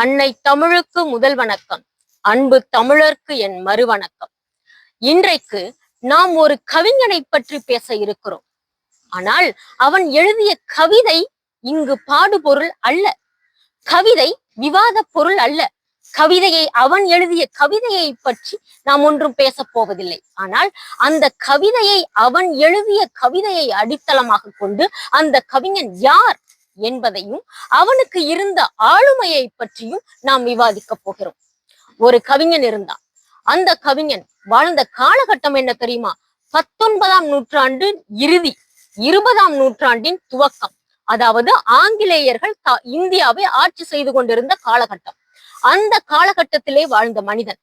அன்னை தமிழுக்கு முதல் வணக்கம். அன்பு தமிழர்க்கு என் மறுவணக்கம். இன்றைக்கு நாம் ஒரு கவிஞனை பற்றி பேச இருக்கிறோம். ஆனால் அவன் எழுதிய கவிதை இங்கு பாடுபொருள் அல்ல. கவிதை விவாத பொருள் அல்ல. கவிதையை அவன் எழுதிய கவிதையை பற்றி நாம் ஒன்றும் பேசப் போவதில்லை. ஆனால் அந்த கவிதையை அவன் எழுதிய கவிதையை அடித்தளமாக கொண்டு அந்த கவிஞன் யார்? என்பதையும் அவனுக்கு இருந்த ஆளுமையை பற்றியும் நாம் விவாதிக்க போகிறோம். ஒரு கவிஞன் இருந்தான். அந்த கவிஞன் வாழ்ந்த காலகட்டம் என்ன தெரியுமா? பத்தொன்பதாம் நூற்றாண்டு இறுதி இருபதாம் நூற்றாண்டின் துவக்கம். அதாவது ஆங்கிலேயர்கள் த- இந்தியாவை ஆட்சி செய்து கொண்டிருந்த காலகட்டம். அந்த காலகட்டத்திலே வாழ்ந்த மனிதன்.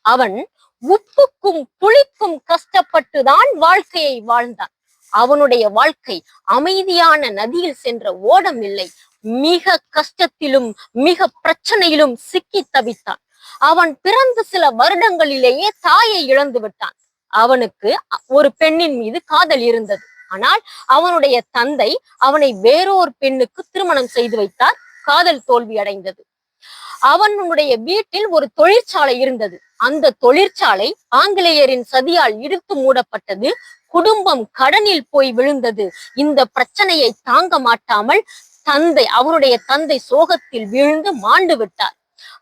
அவன் உப்புக்கும் புளிக்கும் கஷ்டப்பட்டுதான் வாழ்க்கையை வாழ்ந்தான். அவனுடைய வாழ்க்கை அமைதியான நதியில் சென்ற ஓடம் இல்லை. மிக கஷ்டத்திலும் மிக பிரச்சனையிலும் சிக்கி தவித்தான். அவன் பிறந்த சில வருடங்களிலேயே தாயை இழந்து விட்டான். அவனுக்கு ஒரு பெண்ணின் மீது காதல் இருந்தது. ஆனால் அவனுடைய தந்தை அவனை வேறொரு பெண்ணுக்கு திருமணம் செய்து வைத்தார். காதல் தோல்வி அடைந்தது. அவனுடைய வீட்டில் ஒரு தொழிற்சாலை இருந்தது. அந்த தொழிற்சாலை ஆங்கிலேயரின் சதியால் இடித்து மூடப்பட்டது. குடும்பம் கடனில் போய் விழுந்தது. இந்த பிரச்சனையை தாங்க மாட்டாமல் தந்தை அவருடைய தந்தை சோகத்தில் வீழ்ந்து மாண்டு விட்டார்.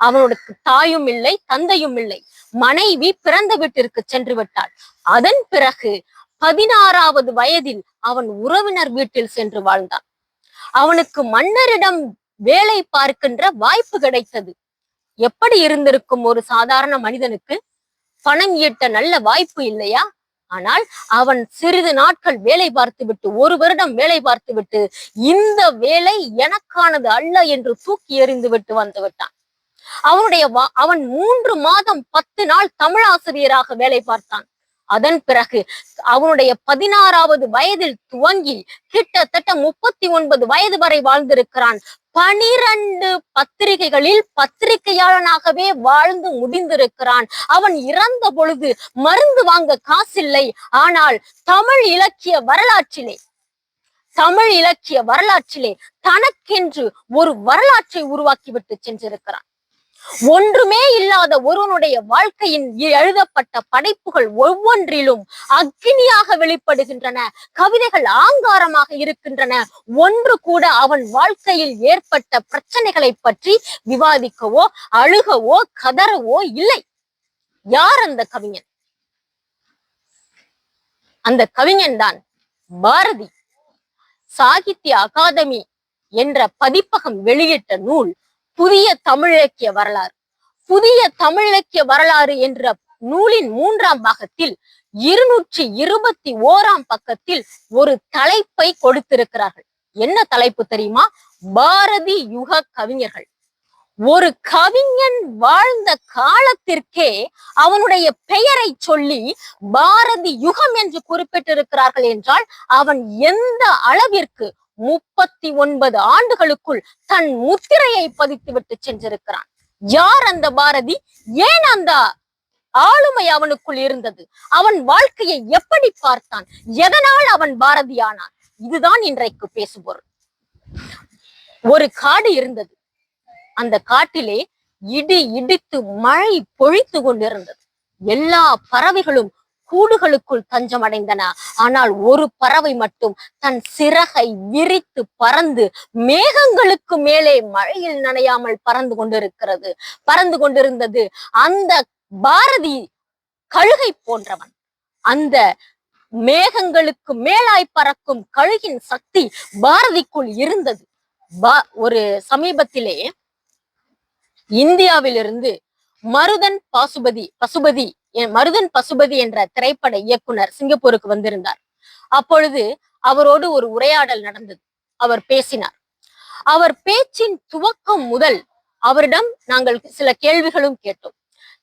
அவனுக்கு தாயும் இல்லை தந்தையும் இல்லை. மனைவி பிறந்த வீட்டிற்கு சென்று விட்டாள். அதன் பிறகு பதினாறாவது வயதில் அவன் உறவினர் வீட்டில் சென்று வாழ்ந்தான். அவனுக்கு மன்னரிடம் வேலை பார்க்கின்ற வாய்ப்பு கிடைத்தது. எப்படி இருந்திருக்கும் ஒரு சாதாரண மனிதனுக்கு? பணம் ஈட்ட நல்ல வாய்ப்பு இல்லையா? ஆனால் அவன் சிறிது நாட்கள் வேலை பார்த்துவிட்டு ஒரு வருடம் வேலை பார்த்துவிட்டு இந்த வேலை எனக்கானது அல்ல என்று தூக்கி எறிந்து விட்டு வந்து விட்டான். அவனுடைய வா- அவன் மூன்று மாதம் பத்து நாள் தமிழ் ஆசிரியராக வேலை பார்த்தான். அதன் பிறகு அவனுடைய பதினாறாவது வயதில் துவங்கி கிட்டத்தட்ட முப்பத்தி ஒன்பது வயது வரை வாழ்ந்திருக்கிறான். பனிரண்டு பத்திரிகைகளில் பத்திரிகையாளனாகவே வாழ்ந்து முடிந்திருக்கிறான். அவன் இறந்த பொழுது மருந்து வாங்க காசில்லை. ஆனால் தமிழ் இலக்கிய வரலாற்றிலே தமிழ் இலக்கிய வரலாற்றிலே தனக்கென்று ஒரு வரலாற்றை உருவாக்கிவிட்டு சென்றிருக்கிறான். ஒன்றுமே இல்லாத ஒருவனுடைய வாழ்க்கையின் எழுதப்பட்ட படைப்புகள் ஒவ்வொன்றிலும் அக்னியாக வெளிப்படுகின்றன. கவிதைகள் ஆங்காரமாக இருக்கின்றன. ஒன்று கூட அவன் வாழ்க்கையில் ஏற்பட்ட பிரச்சனைகளை பற்றி விவாதிக்கவோ அழுகவோ கதறவோ இல்லை. யார் அந்த கவிஞன்? அந்த கவிஞன் தான் பாரதி. சாகித்ய அகாதமி என்ற பதிப்பகம் வெளியிட்ட நூல் புதிய தமிழிலக்கிய வரலாறு. புதிய தமிழிலக்கிய வரலாறு என்ற நூலின் மூன்றாம் பாகத்தில் இருநூற்றி இருபத்தி ஓராம் பக்கத்தில் ஒரு தலைப்பை கொடுத்திருக்கிறார்கள். என்ன தலைப்பு தெரியுமா? பாரதி யுக கவிஞர்கள். ஒரு கவிஞன் வாழ்ந்த காலத்திற்கே அவனுடைய பெயரை சொல்லி பாரதி யுகம் என்று குறிப்பிட்டிருக்கிறார்கள் என்றால் அவன் எந்த அளவிற்கு முப்பத்தி ஒன்பது ஆண்டுகளுக்குள் தன் முத்திரையை பதித்துவிட்டு சென்றிருக்கிறான். யார் அந்த பாரதி? ஏன் அந்த ஆளுமை அவனுக்குள் இருந்தது? அவன் வாழ்க்கையை எப்படி பார்த்தான்? எதனால் அவன் பாரதியானான்? இதுதான் இன்றைக்கு பேசுபொருள். ஒரு காடு இருந்தது. அந்த காட்டிலே இடி இடித்து மழை பொழித்து கொண்டிருந்தது. எல்லா பறவைகளும் கூடுகளுக்குள் தஞ்சம் அடைந்தன ஆனால் ஒரு பறவை மட்டும் தன் சிறகை விரித்து பறந்து மேகங்களுக்கு மேலே மழையில் நனையாமல் பறந்து கொண்டிருக்கிறது. பறந்து கொண்டிருந்தது அந்த பாரதி கழுகை போன்றவன். அந்த மேகங்களுக்கு மேலாய் பறக்கும் கழுகின் சக்தி பாரதிக்குள் இருந்தது. பா- ஒரு சமீபத்திலே இந்தியாவிலிருந்து மருதன் பாசுபதி பசுபதி மருதன் பசுபதி என்ற திரைப்பட இயக்குனர் சிங்கப்பூருக்கு வந்திருந்தார். அப்பொழுது அவரோடு ஒரு உரையாடல் நடந்தது. அவர் பேசினார். அவர் பேச்சின் துவக்கம் முதல் அவரிடம் நாங்கள் சில கேள்விகளும் கேட்டோம்.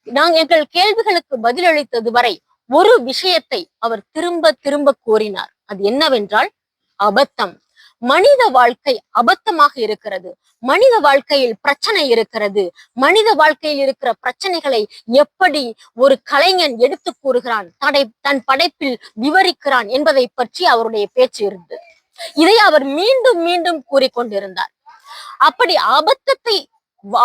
நாங்கள் எங்கள் கேள்விகளுக்கு பதிலளித்தது வரை ஒரு விஷயத்தை அவர் திரும்ப திரும்ப கூறினார். அது என்னவென்றால் அபத்தம். மனித வாழ்க்கை அபத்தமாக இருக்கிறது. மனித வாழ்க்கையில் பிரச்சனை இருக்கிறது. மனித வாழ்க்கையில் இருக்கிற பிரச்சனைகளை எப்படி ஒரு கலைஞன் எடுத்து கூறுகிறான் தடை தன் படைப்பில் விவரிக்கிறான் என்பதை பற்றி அவருடைய பேச்சு இருந்தது. இதை அவர் மீண்டும் மீண்டும் கூறிக்கொண்டிருந்தார் அப்படி அபத்தத்தை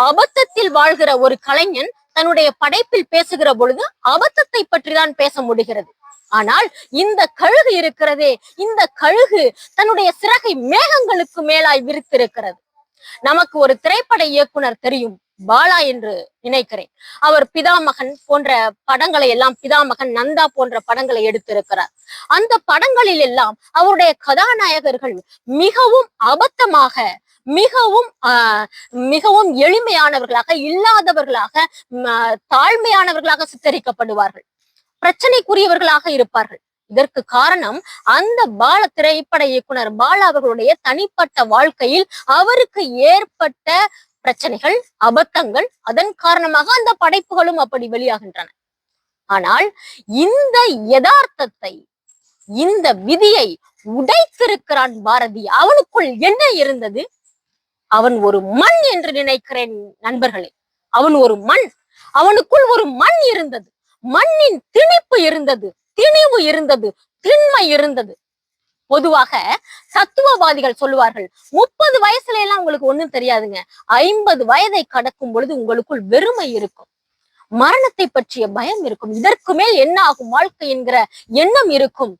அபத்தத்தில் வாழ்கிற ஒரு கலைஞன் தன்னுடைய படைப்பில் பேசுகிற பொழுது அபத்தத்தை பற்றி தான் பேச முடிகிறது. ஆனால் இந்த கழுகு இருக்கிறதே இந்த கழுகு தன்னுடைய சிறகை மேகங்களுக்கு மேலாய் விரித்திருக்கிறது. நமக்கு ஒரு திரைப்பட இயக்குனர் தெரியும் பாலா என்று நினைக்கிறேன். அவர் பிதாமகன் போன்ற படங்களை எல்லாம் பிதாமகன் நந்தா போன்ற படங்களை எடுத்திருக்கிறார். அந்த படங்களில் எல்லாம் அவருடைய கதாநாயகர்கள் மிகவும் அபத்தமாக மிகவும் ஆஹ் மிகவும் எளிமையானவர்களாக இல்லாதவர்களாக ம, தாழ்மையானவர்களாக சித்தரிக்கப்படுவார்கள். பிரச்சனைக்குரியவர்களாக இருப்பார்கள். இதற்கு காரணம் அந்த பால திரைப்பட இயக்குனர் பாலா அவர்களுடைய தனிப்பட்ட வாழ்க்கையில் அவருக்கு ஏற்பட்ட பிரச்சனைகள் அபத்தங்கள் அதன் காரணமாக அந்த படைப்புகளும் அப்படி வெளியாகின்றன. ஆனால் இந்த யதார்த்தத்தை இந்த விதியை உடைத்திருக்கிறான் பாரதி. அவனுக்குள் என்ன இருந்தது? அவன் ஒரு மண் என்று நினைக்கிறேன் நண்பர்களே. அவன் ஒரு மண். அவனுக்குள் ஒரு மண் இருந்தது. மண்ணின் திணிப்பு இருந்தது திணிவு இருந்தது திண்மை இருந்தது. பொதுவாக சத்துவவாதிகள் சொல்லுவார்கள் முப்பது வயசுல எல்லாம் உங்களுக்கு ஒண்ணும் தெரியாதுங்க. ஐம்பது வயதை கடக்கும் பொழுது உங்களுக்குள் வெறுமை இருக்கும். மரணத்தை பற்றிய பயம் இருக்கும். இதற்கு மேல் என்ன ஆகும்? வாழ்க்கை என்கிற எண்ணம் இருக்கும்.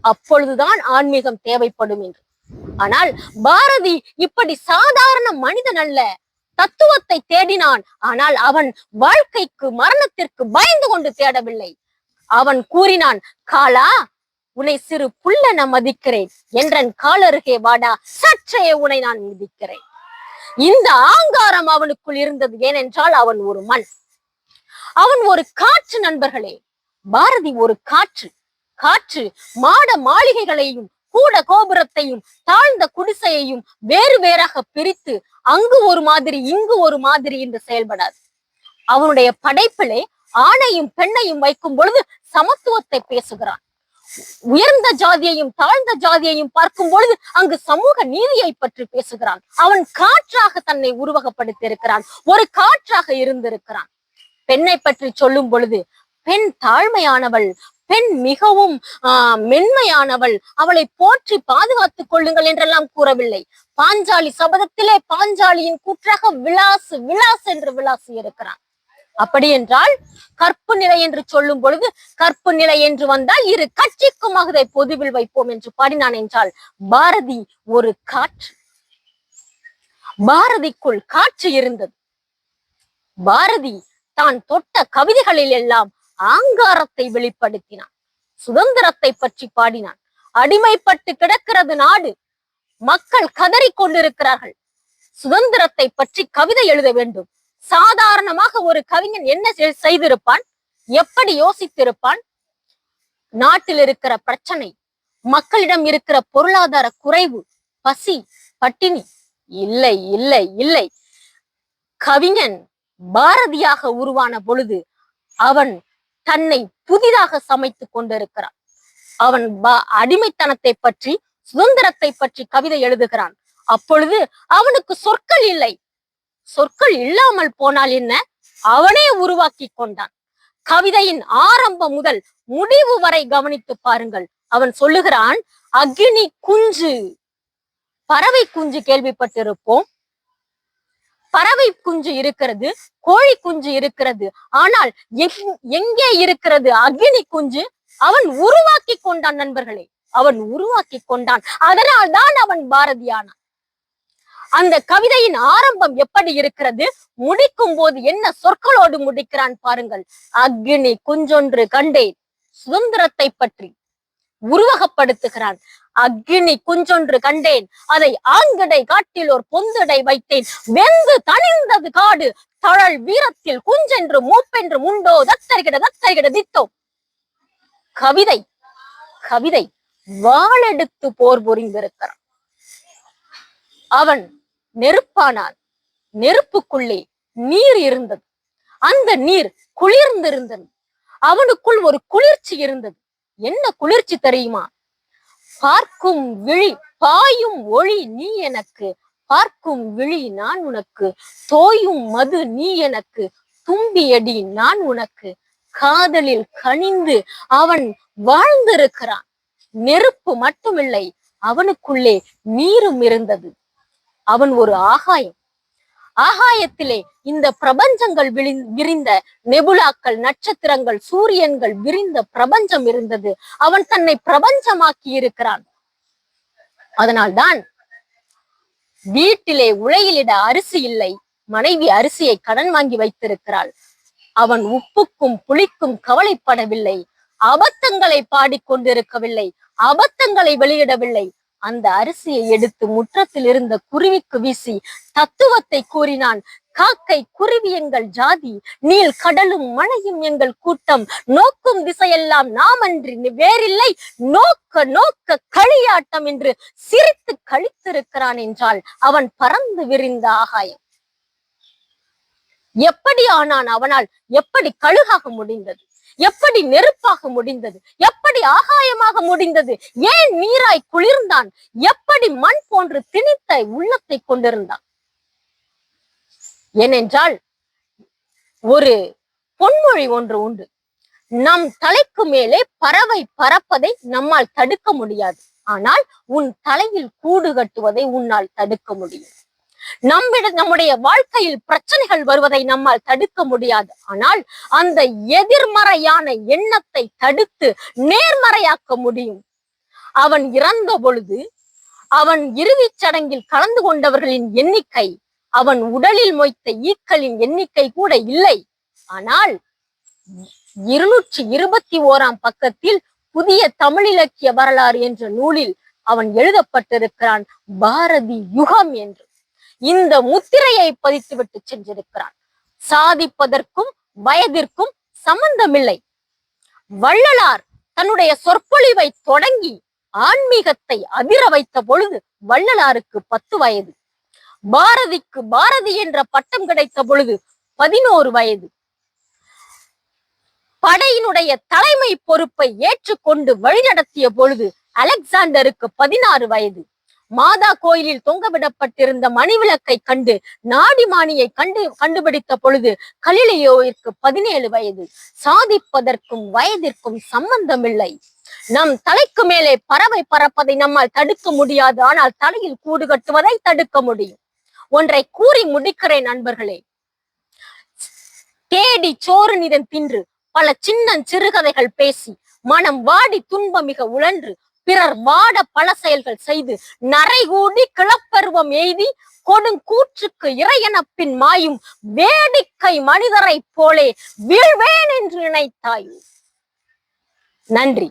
அப்பொழுதுதான் ஆன்மீகம் தேவைப்படும் என்று. ஆனால் பாரதி இப்படி சாதாரண மனிதன் அல்ல. தத்துவத்தை தேடினான். ஆனால் அவன் வாழ்க்கைக்கு மரணத்திற்கு பயந்து கொண்டு தேடவில்லை. அவன் கூறினான் காலா உன்னை சிறு புல்லென மதிக்கிறேன். என்றன் காலருகே வாடா சற்றையே உன்னை நான் மிதிக்கிறேன். இந்த ஆங்காரம் அவனுக்குள் இருந்தது. ஏனென்றால் அவன் ஒரு மண். அவன் ஒரு காற்று நண்பர்களே. பாரதி ஒரு காற்று. காற்று மாட மாளிகைகளையும் கூட கோபுரத்தையும் தாழ்ந்த குடிசையையும் வேறு வேறாக பிரித்து அங்கு ஒரு மாதிரி இங்கு ஒரு மாதிரி என்று செயல்படாது. அவனுடைய படைப்பிலே ஆணையும் பெண்ணையும் வைக்கும் பொழுது சமத்துவத்தை பேசுகிறான். உயர்ந்த ஜாதியையும் தாழ்ந்த ஜாதியையும் பார்க்கும் பொழுது அங்கு சமூக நீதியை பற்றி பேசுகிறான். அவன் காற்றாக தன்னை உருவகப்படுத்தி இருக்கிறான் ஒரு காற்றாக இருந்திருக்கிறான். பெண்ணை பற்றி சொல்லும் பொழுது பெண் தாழ்மையானவள் பெண் மிகவும் ஆஹ் மென்மையானவள். அவளை போற்றி பாதுகாத்துக் கொள்ளுங்கள் என்றெல்லாம் கூறவில்லை. பாஞ்சாலி சபதத்திலே பாஞ்சாலியின் கூற்றாக விலாசு விலாஸ் என்று விலாசி இருக்கிறான். அப்படி என்றால் கற்பு நிலை என்று சொல்லும் பொழுது கற்பு நிலை என்று வந்தால் இரு கட்சிக்கும் அதை பொதுவில் வைப்போம் என்று பாடினான் என்றால் பாரதி ஒரு காற்று. பாரதிக்குள் காற்று இருந்தது. பாரதி தான் தொட்ட கவிதைகளில் எல்லாம் ஆங்காரத்தை வெளிப்படுத்தினான். சுதந்திரத்தை பற்றி பாடினான். அடிமைப்பட்டு கிடக்கிறது நாடு. மக்கள் கதறி கொண்டிருக்கிறார்கள். சுதந்திரத்தை பற்றி கவிதை எழுத வேண்டும். சாதாரணமாக ஒரு கவிஞன் என்ன செய்திருப்பான்? எப்படி யோசித்திருப்பான்? நாட்டில் இருக்கிற பிரச்சனை மக்களிடம் இருக்கிற பொருளாதார குறைவு பசி பட்டினி. இல்லை இல்லை இல்லை. கவிஞன் பாரதியாக உருவான பொழுது அவன் தன்னை புதிதாக சமைத்துக் கொண்டிருக்கிறான். அவன் ப- அடிமைத்தனத்தை பற்றி சுதந்திரத்தை பற்றி கவிதை எழுதுகிறான். அப்பொழுது அவனுக்கு சொற்கள் இல்லை. சொற்கள் இல்லாமல் போனால் என்ன? அவனே உருவாக்கி கொண்டான். கவிதையின் ஆரம்பம் முதல் முடிவு வரை கவனித்து பாருங்கள். அவன் சொல்லுகிறான் அக்னி குஞ்சு. பறவை குஞ்சு கேள்விப்பட்டிருப்போம். பறவை குஞ்சு இருக்கிறது கோழி குஞ்சு இருக்கிறது. ஆனால் எங்- எங்கே இருக்கிறது? அக்னி குஞ்சு அவன் உருவாக்கி கொண்டான் நண்பர்களே. அவன் உருவாக்கி கொண்டான். அதனால் தான் அவன் பாரதியானான். அந்த கவிதையின் ஆரம்பம் எப்படி இருக்கிறது? முடிக்கும் போது என்ன சொற்களோடு முடிக்கிறான் பாருங்கள். அக்னி குஞ்சொன்று கண்டேன். சுதந்திரத்தை பற்றி. உருவகப்படுத்துகிறான். அக்னி குஞ்சொன்று கண்டேன். அதை ஆங்கடை காட்டில் ஒரு பொந்தடை வைத்தேன். வெந்து தணிந்தது காடு. தழல் வீரத்தில் குஞ்சென்று மூப்பென்று முண்டோ தத்தரிகிட தத்தரிகிட தித்தோ. கவிதை. கவிதை. வாளெடுத்து போர் புரிந்திருக்கிறான். அவன் நெருப்பானான் நெருப்புக்குள்ளே நீர் இருந்தது. அந்த நீர் குளிர்ந்திருந்தது. அவனுக்குள் ஒரு குளிர்ச்சி இருந்தது. என்ன குளிர்ச்சி தெரியுமா? பார்க்கும் விழி பாயும் ஒளி நீ எனக்கு. பார்க்கும் விழி நான் உனக்கு. தோயும் மது நீ எனக்கு. தும்பியடி நான் உனக்கு. காதலில் கனிந்து அவன் வாழ்ந்திருக்கிறான். நெருப்பு மட்டுமில்லை அவனுக்குள்ளே நீரும் இருந்தது. அவன் ஒரு ஆகாயம். ஆகாயத்திலே இந்த பிரபஞ்சங்கள் விழி- விரிந்த நெபுலாக்கள் நட்சத்திரங்கள் சூரியன்கள் விரிந்த பிரபஞ்சம் இருந்தது. அவன் தன்னை பிரபஞ்சமாக்கி இருக்கிறான். அதனால்தான் வீட்டிலே உலையிலிட அரிசி இல்லை. மனைவி அரிசியை கடன் வாங்கி வைத்திருக்கிறாள். அவன் உப்புக்கும் புளிக்கும் கவலைப்படவில்லை. அபத்தங்களை பாடிக்கொண்டிருக்கவில்லை. அபத்தங்களை வெளியிடவில்லை. அந்த அரிசியை எடுத்து முற்றத்தில் இருந்த குருவிக்கு வீசி தத்துவத்தை கூறினான். காக்கை குருவி எங்கள் ஜாதி நீல் கடலும் மழையும் எங்கள் கூட்டம். நோக்கும் திசையெல்லாம் அன்றி வேறில்லை. நோக்க நோக்க களியாட்டம் என்று சிரித்து கழித்திருக்கிறான் என்றால் அவன் பறந்து விரிந்த ஆகாயம். எப்படி ஆனான் அவனால்? எப்படி கழுகாக முடிந்தது? எப்படி நெருப்பாக முடிந்தது? எப்படி ஆகாயமாக முடிந்தது? ஏன் நீராய் குளிர்ந்தான்? எப்படி மண் போன்று திணித்த உள்ளத்தை கொண்டிருந்தான்? ஏனென்றால் ஒரு பொன்மொழி ஒன்று உண்டு. நம் தலைக்கு மேலே பறவை பறப்பதை நம்மால் தடுக்க முடியாது. ஆனால் உன் தலையில் கூடு கட்டுவதை உன்னால் தடுக்க முடியும். நம்மிட நம்முடைய வாழ்க்கையில் பிரச்சனைகள் வருவதை நம்மால் தடுக்க முடியாது. ஆனால் அந்த எதிர்மறையான எண்ணத்தை தடுத்து நேர்மறையாக்க முடியும். அவன் இறந்த பொழுது அவன் இறுதிச் சடங்கில் கலந்து கொண்டவர்களின் எண்ணிக்கை அவன் உடலில் மொய்த்த ஈக்களின் எண்ணிக்கை கூட இல்லை. ஆனால் இருநூற்றி இருபத்தி ஓராம் பக்கத்தில் புதிய தமிழிலக்கிய வரலாறு என்ற நூலில் அவன் எழுதப்பட்டிருக்கிறான் பாரதி யுகம் என்று. இந்த முத்திரையை பதித்துவிட்டு சென்றிருக்கிறான். சாதிப்பதற்கும் வயதிற்கும் சம்பந்தமில்லை. வள்ளலார் தன்னுடைய சொற்பொழிவை தொடங்கி ஆன்மீகத்தை அதிர வைத்த பொழுது வள்ளலாருக்கு பத்து வயது. பாரதிக்கு பாரதி என்ற பட்டம் கிடைத்த பொழுது பதினோரு வயது. படையினுடைய தலைமை பொறுப்பை ஏற்றுக்கொண்டு வழிநடத்திய பொழுது அலெக்சாண்டருக்கு பதினாறு வயது. மாதா கோயிலில் தொங்கவிடப்பட்டிருந்த மணிவிளக்கை கண்டு நாடிமானியை கண்டு கண்டுபிடித்த பொழுது கலிலியோவிற்கு பதினேழு வயது. சாதிப்பதற்கும் வயதிற்கும் சம்பந்தமில்லை. நம் தலைக்கு மேலே பறவை பறப்பதை நம்மால் தடுக்க முடியாது. ஆனால் தலையில் கூடு கட்டுவதை தடுக்க முடியும். ஒன்றை கூறி முடிக்கிறேன் நண்பர்களே. தேடி சோறு நிதன் தின்று பல சின்ன சிறுகதைகள் பேசி மனம் வாடி துன்பம் மிக உழன்று பிறர் வாட பல செயல்கள் செய்து நரைகூடி கிளப்பருவம் எய்தி கொடுங்கூற்றுக்கு இறையனப்பின் மாயும் வேடிக்கை மனிதரைப் போலே வீழ்வேன் என்று நினைத்தாய்? நன்றி.